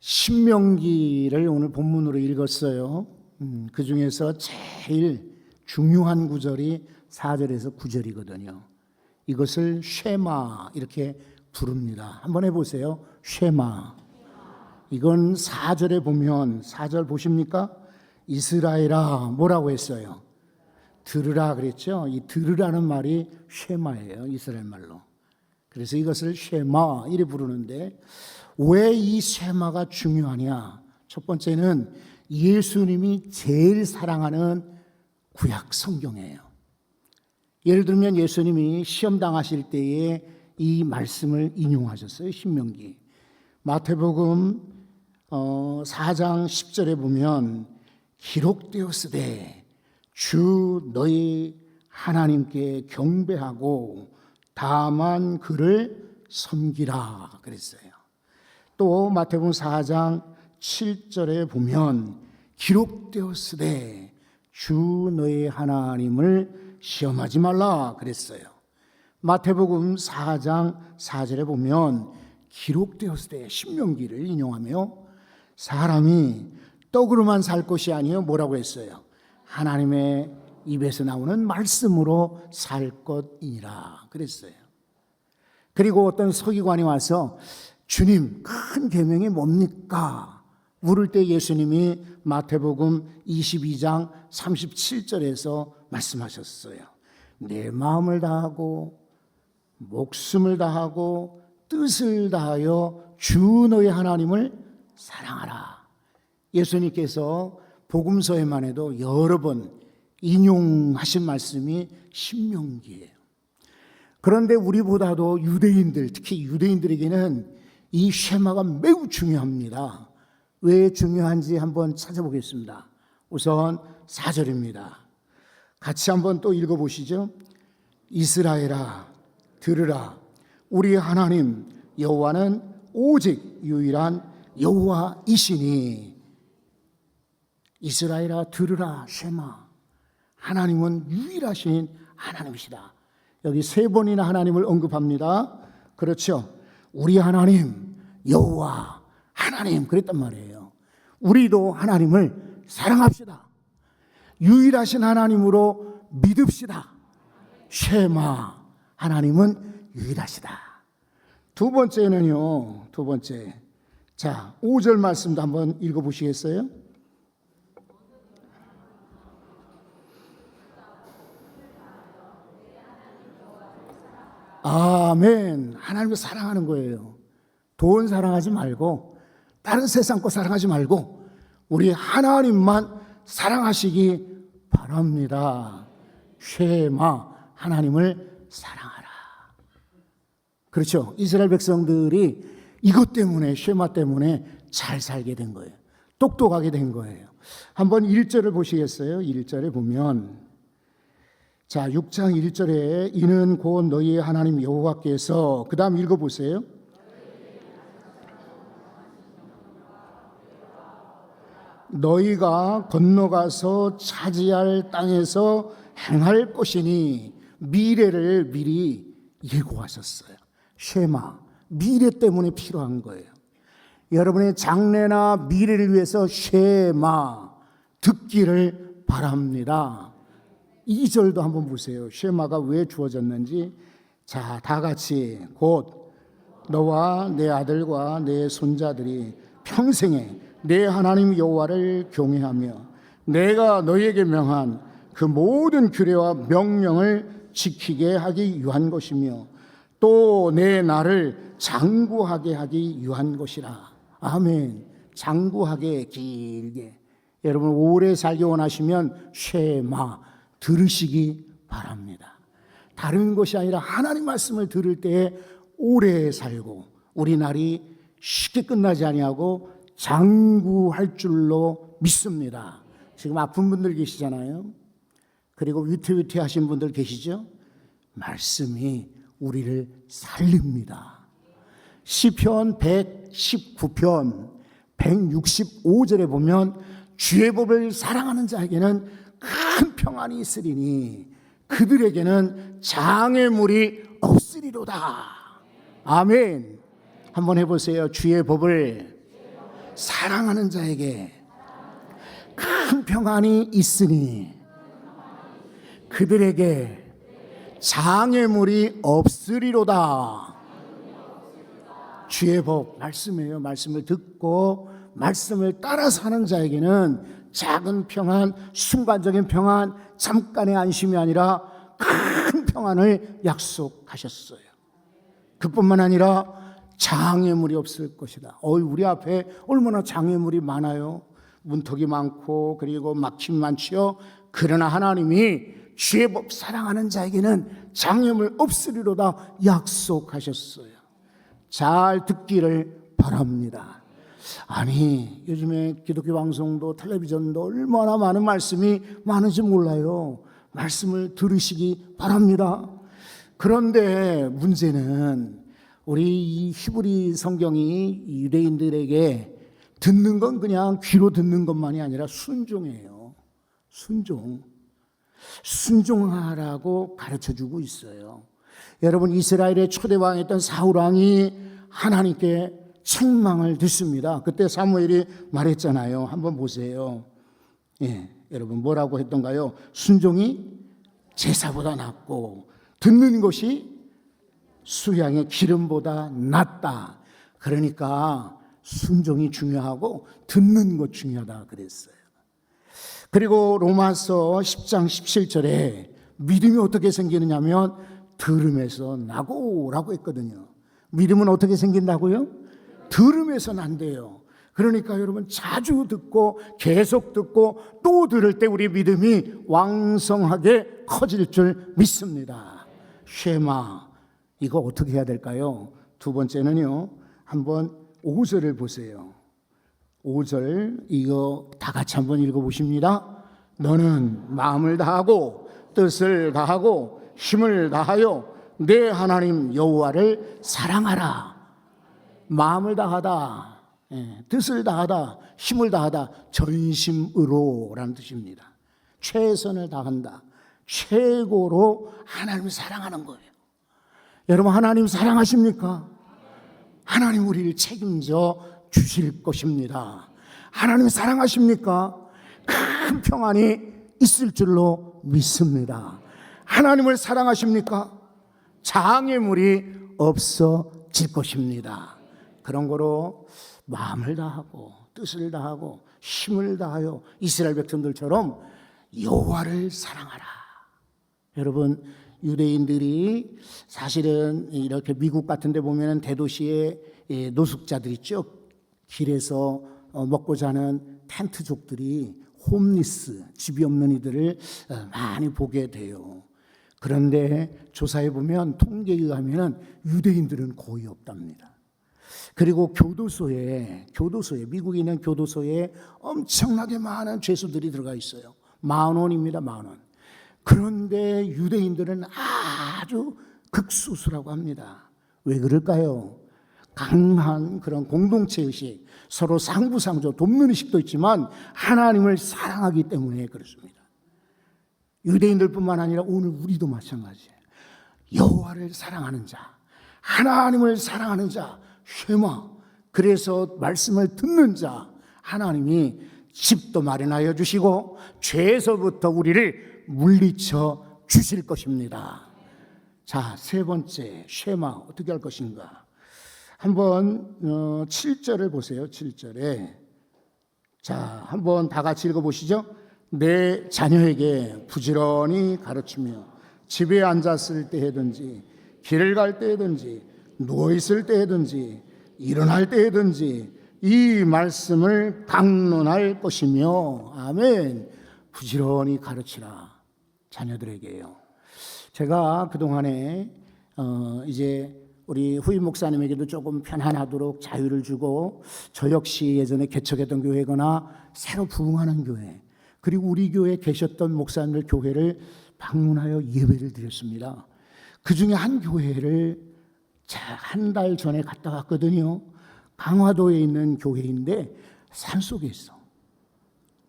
신명기를 오늘 본문으로 읽었어요. 음, 그 중에서 제일 중요한 구절이 4절에서 9절이거든요. 이것을 쉐마 이렇게 부릅니다. 한번 해보세요. 쉐마. 이건 4절에 보면 4절 보십니까? 이스라엘아 뭐라고 했어요? 들으라 그랬죠. 이 들으라는 말이 쉐마예요. 이스라엘 말로. 그래서 이것을 쉐마 이래 부르는데 왜 이 쉐마가 중요하냐? 첫 번째는 예수님이 제일 사랑하는 구약 성경이에요. 예를 들면 예수님이 시험 당하실 때에 이 말씀을 인용하셨어요. 신명기. 마태복음 어, 4장 10절에 보면 기록되었으되 주 너희 하나님께 경배하고 다만 그를 섬기라 그랬어요. 또 마태복음 4장 7절에 보면 기록되었으되 주 너희 하나님을 시험하지 말라 그랬어요. 마태복음 4장 4절에 보면 기록되었을 때 신명기를 인용하며 사람이 떡으로만 살 것이 아니요 뭐라고 했어요? 하나님의 입에서 나오는 말씀으로 살 것이니라 그랬어요. 그리고 어떤 서기관이 와서 주님 큰 계명이 뭡니까? 물을 때 예수님이 마태복음 22장 37절에서 말씀하셨어요. 내 마음을 다하고 목숨을 다하고 뜻을 다하여 주 너희 하나님을 사랑하라. 예수님께서 복음서에만 해도 여러 번 인용하신 말씀이 신명기예요. 그런데 우리보다도 유대인들, 특히 유대인들에게는 이 쉐마가 매우 중요합니다. 왜 중요한지 한번 찾아보겠습니다. 우선 4절입니다. 같이 한번 또 읽어보시죠. 이스라엘아, 들으라. 우리 하나님 여호와는 오직 유일한 여호와이시니 이스라엘아 들으라 쉐마 하나님은 유일하신 하나님이시다. 여기 세 번이나 하나님을 언급합니다. 그렇죠. 우리 하나님 여호와 하나님 그랬단 말이에요. 우리도 하나님을 사랑합시다. 유일하신 하나님으로 믿읍시다. 쉐마 하나님은 유일하시다. 두 번째는요. 두 번째. 자, 5절 말씀도 한번 읽어 보시겠어요? 아멘. 하나님을 사랑하는 거예요. 돈 사랑하지 말고 다른 세상 거 사랑하지 말고 우리 하나님만 사랑하시기 바랍니다. 쉐마 하나님을 사랑하라. 그렇죠. 이스라엘 백성들이 이것 때문에 쉐마 때문에 잘 살게 된 거예요. 똑똑하게 된 거예요. 한번 1절을 보시겠어요? 1절에 보면 자, 6장 1절에 이는 곧 너희의 하나님 여호와께서 그 다음 읽어 보세요. 너희가 건너가서 차지할 땅에서 행할 것이니 미래를 미리 예고하셨어요. 쉐마 미래 때문에 필요한 거예요. 여러분의 장래나 미래를 위해서 쉐마 듣기를 바랍니다. 2절도 한번 보세요. 쉐마가 왜 주어졌는지. 자, 다 같이 곧 너와 내 아들과 내 손자들이 평생에 내 하나님 여호와를 경외하며 내가 너희에게 명한 그 모든 규례와 명령을 지키게 하기 위한 것이며 또 내 나를 장구하게 하기 위한 것이라. 아멘. 장구하게 길게. 여러분 오래 살기 원하시면 쉐마 들으시기 바랍니다. 다른 것이 아니라 하나님 말씀을 들을 때에 오래 살고 우리 날이 쉽게 끝나지 아니하고 장구할 줄로 믿습니다. 지금 아픈 분들 계시잖아요. 그리고 위태위태하신 분들 계시죠? 말씀이 우리를 살립니다. 시편 119편 165절에 보면 주의 법을 사랑하는 자에게는 큰 평안이 있으리니 그들에게는 장애물이 없으리로다. 아멘. 한번 해보세요. 주의 법을 사랑하는 자에게 큰 평안이 있으니 그들에게 장애물이 없으리로다. 주의 복 말씀이에요. 말씀을 듣고 말씀을 따라 사는 자에게는 작은 평안, 순간적인 평안, 잠깐의 안심이 아니라 큰 평안을 약속하셨어요. 그뿐만 아니라 장애물이 없을 것이다. 어이 우리 앞에 얼마나 장애물이 많아요. 문턱이 많고 그리고 막힘 많지요. 그러나 하나님이 주의 법 사랑하는 자에게는 장애물 없으리로다 약속하셨어요. 잘 듣기를 바랍니다. 아니, 요즘에 기독교 방송도 텔레비전도 얼마나 많은 말씀이 많은지 몰라요. 말씀을 들으시기 바랍니다. 그런데 문제는 우리 이 히브리 성경이 유대인들에게 듣는 건 그냥 귀로 듣는 것만이 아니라 순종이에요. 순종. 순종하라고 가르쳐 주고 있어요. 여러분 이스라엘의 초대 왕이었던 사울 왕이 하나님께 책망을 듣습니다. 그때 사무엘이 말했잖아요. 한번 보세요. 예, 여러분 뭐라고 했던가요? 순종이 제사보다 낫고 듣는 것이 수양의 기름보다 낫다. 그러니까 순종이 중요하고 듣는 것 중요하다 그랬어요. 그리고 로마서 10장 17절에 믿음이 어떻게 생기느냐면 들음에서 나고라고 했거든요. 믿음은 어떻게 생긴다고요? 들음에서 난대요. 그러니까 여러분 자주 듣고 계속 듣고 또 들을 때 우리 믿음이 왕성하게 커질 줄 믿습니다. 쉐마 이거 어떻게 해야 될까요? 두 번째는요. 한번 5절을 보세요. 5절 이거 다 같이 한번 읽어 보십니다. 너는 마음을 다하고 뜻을 다하고 힘을 다하여 내 하나님 여호와를 사랑하라. 마음을 다하다, 예, 뜻을 다하다, 힘을 다하다, 전심으로라는 뜻입니다. 최선을 다한다. 최고로 하나님을 사랑하는 거예요. 여러분 하나님 사랑하십니까? 하나님 우리를 책임져 주실 것입니다. 하나님 사랑하십니까? 큰 평안이 있을 줄로 믿습니다. 하나님을 사랑하십니까? 장애물이 없어질 것입니다. 그런 거로 마음을 다하고 뜻을 다하고 힘을 다하여 이스라엘 백성들처럼 여호와를 사랑하라. 여러분 유대인들이 사실은 이렇게 미국 같은 데 보면은 대도시에 예, 노숙자들 있죠. 길에서 어, 먹고 자는 텐트족들이 홈리스, 집이 없는 이들을 어, 많이 보게 돼요. 그런데 조사해 보면 통계에 의하면 유대인들은 거의 없답니다. 그리고 교도소에 교도소에 미국에 있는 교도소에 엄청나게 많은 죄수들이 들어가 있어요. 만 원입니다, 만 원. 그런데 유대인들은 아주 극소수라고 합니다. 왜 그럴까요? 강한 그런 공동체 의식, 서로 상부상조 돕는 의식도 있지만 하나님을 사랑하기 때문에 그렇습니다. 유대인들뿐만 아니라 오늘 우리도 마찬가지예요. 여호와를 사랑하는 자, 하나님을 사랑하는 자, 쉐마. 그래서 말씀을 듣는 자, 하나님이 집도 마련하여 주시고 죄에서부터 우리를 물리쳐 주실 것입니다. 자, 세 번째 쉐마 어떻게 할 것인가? 한번 어, 7절을 보세요. 7절에 자, 한번 다 같이 읽어 보시죠. 내 자녀에게 부지런히 가르치며 집에 앉았을 때든지 길을 갈 때든지 누워 있을 때든지 일어날 때든지 이 말씀을 강론할 것이며 아멘. 부지런히 가르치라 자녀들에게요. 제가 그 동안에 어 이제 우리 후임 목사님에게도 조금 편안하도록 자유를 주고 저 역시 예전에 개척했던 교회거나 새로 부흥하는 교회 그리고 우리 교회에 계셨던 목사님들 교회를 방문하여 예배를 드렸습니다. 그 중에 한 교회를 한달 전에 갔다 왔거든요. 강화도에 있는 교회인데 산 속에 있어.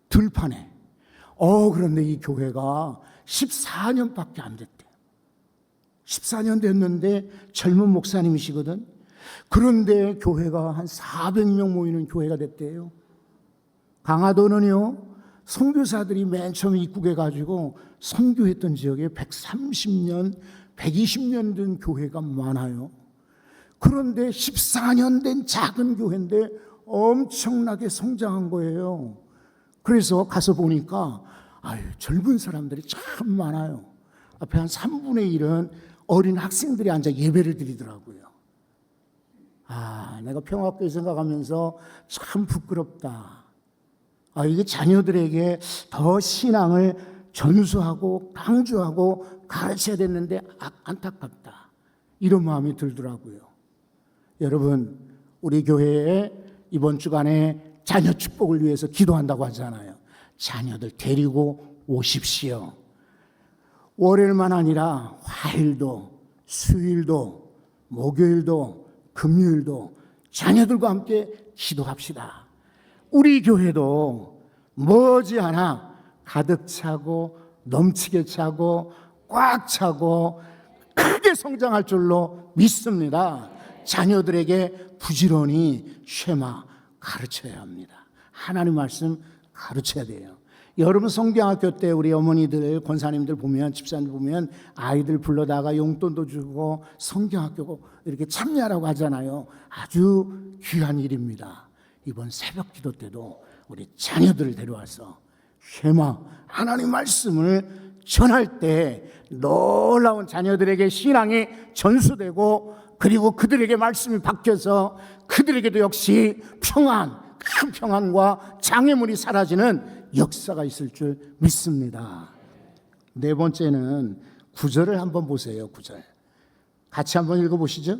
들판에. 어, 그런데 이 교회가 14년밖에 안 됐대. 14년 됐는데 젊은 목사님이시거든. 그런데 교회가 한 400명 모이는 교회가 됐대요. 강화도는요, 선교사들이 맨 처음에 입국해 가지고 선교했던 지역에 130년, 120년 된 교회가 많아요. 그런데 14년 된 작은 교회인데 엄청나게 성장한 거예요. 그래서 가서 보니까 아유, 젊은 사람들이 참 많아요. 앞에 한 3분의 1은 어린 학생들이 앉아 예배를 드리더라고요. 아, 내가 평화교회 생각하면서 참 부끄럽다. 아, 이게 자녀들에게 더 신앙을 전수하고 강조하고 가르쳐야 됐는데 아, 안타깝다. 이런 마음이 들더라고요. 여러분, 우리 교회에 이번 주간에 자녀 축복을 위해서 기도한다고 하잖아요. 자녀들 데리고 오십시오. 월요일만 아니라 화요일도, 수요일도, 목요일도, 금요일도 자녀들과 함께 기도합시다. 우리 교회도 머지않아 가득 차고 넘치게 차고 꽉 차고 크게 성장할 줄로 믿습니다. 자녀들에게 부지런히 쉐마 가르쳐야 합니다. 하나님 말씀 가르쳐야 돼요. 여러분 성경학교 때 우리 어머니들 권사님들 보면 집사님들 보면 아이들 불러다가 용돈도 주고 성경학교 이렇게 참여하라고 하잖아요. 아주 귀한 일입니다. 이번 새벽 기도 때도 우리 자녀들을 데려와서 쉐마 하나님 말씀을 전할 때 놀라운 자녀들에게 신앙이 전수되고 그리고 그들에게 말씀이 바뀌어서 그들에게도 역시 평안, 큰 평안과 장애물이 사라지는 역사가 있을 줄 믿습니다. 네 번째는 구절을 한번 보세요. 구절. 같이 한번 읽어 보시죠.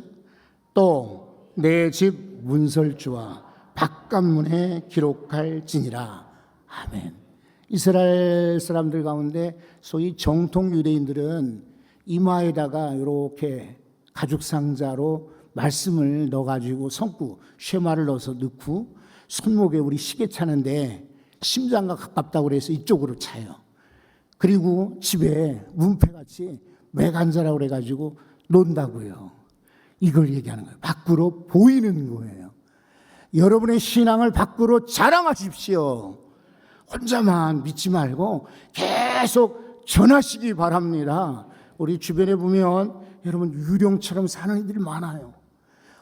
또 내 집 문설주와 바깥문에 기록할지니라. 아멘. 이스라엘 사람들 가운데 소위 정통 유대인들은 이마에다가 이렇게 가죽 상자로 말씀을 넣어가지고 성구 쉐마를 넣어서 넣고 손목에 우리 시계 차는데 심장과 가깝다고 그래서 이쪽으로 차요. 그리고 집에 문패같이 매간자라고 그래가지고 논다고요. 이걸 얘기하는 거예요. 밖으로 보이는 거예요. 여러분의 신앙을 밖으로 자랑하십시오. 혼자만 믿지 말고 계속 전하시기 바랍니다. 우리 주변에 보면 여러분 유령처럼 사는 이들이 많아요.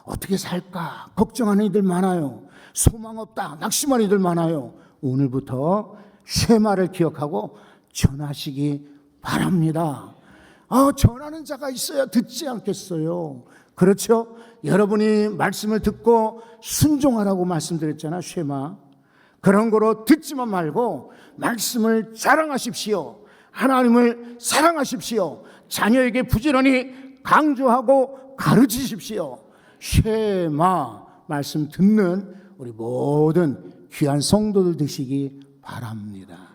어떻게 살까 걱정하는 이들 많아요. 소망 없다 낙심하는 이들 많아요. 오늘부터 쉐마를 기억하고 전하시기 바랍니다. 아, 전하는 자가 있어야 듣지 않겠어요. 그렇죠? 여러분이 말씀을 듣고 순종하라고 말씀드렸잖아, 쉐마. 그런 거로 듣지만 말고 말씀을 자랑하십시오. 하나님을 사랑하십시오. 자녀에게 부지런히 강조하고 가르치십시오. 쉐마 말씀 듣는 우리 모든 귀한 성도들 되시기 바랍니다.